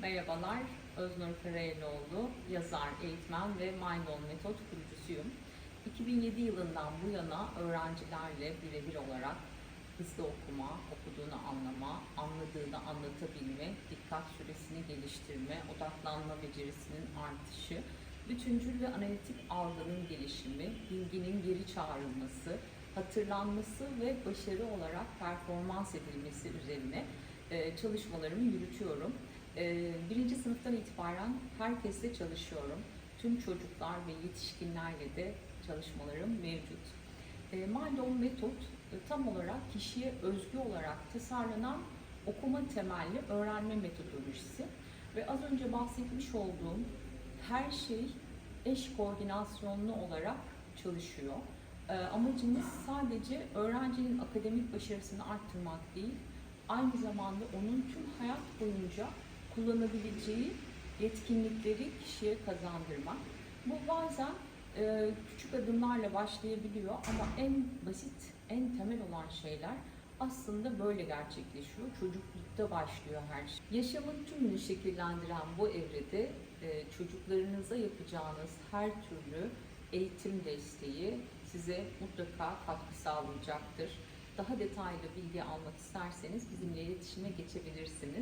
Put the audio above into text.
Merhabalar, Öznur Karayeloğlu, yazar, eğitmen ve Mindon Metot kurucusuyum. 2007 yılından bu yana öğrencilerle birebir olarak hızlı okuma, okuduğunu anlama, anladığını anlatabilme, dikkat süresini geliştirme, odaklanma becerisinin artışı, bütüncül ve analitik algının gelişimi, bilginin geri çağrılması, hatırlanması ve başarı olarak performans edilmesi üzerine çalışmalarımı yürütüyorum. E, Birinci sınıftan itibaren herkesle çalışıyorum. Tüm çocuklar ve yetişkinlerle de çalışmalarım mevcut. E, Mindon Metot e, tam olarak kişiye özgü olarak tasarlanan okuma temelli öğrenme metodolojisi ve az önce bahsetmiş olduğum her şey eş koordinasyonlu olarak çalışıyor. E, Amacımız sadece öğrencinin akademik başarısını arttırmak değil, aynı zamanda onun tüm hayat boyunca kullanabileceği yetkinlikleri kişiye kazandırmak. Bu bazen e, küçük adımlarla başlayabiliyor ama en basit, en temel olan şeyler aslında böyle gerçekleşiyor. Çocuklukta başlıyor her şey. Yaşamın tümünü şekillendiren bu evrede e, çocuklarınıza yapacağınız her türlü eğitim desteği size mutlaka katkı sağlayacaktır. Daha detaylı bilgi almak isterseniz bizimle iletişime geçebilirsiniz.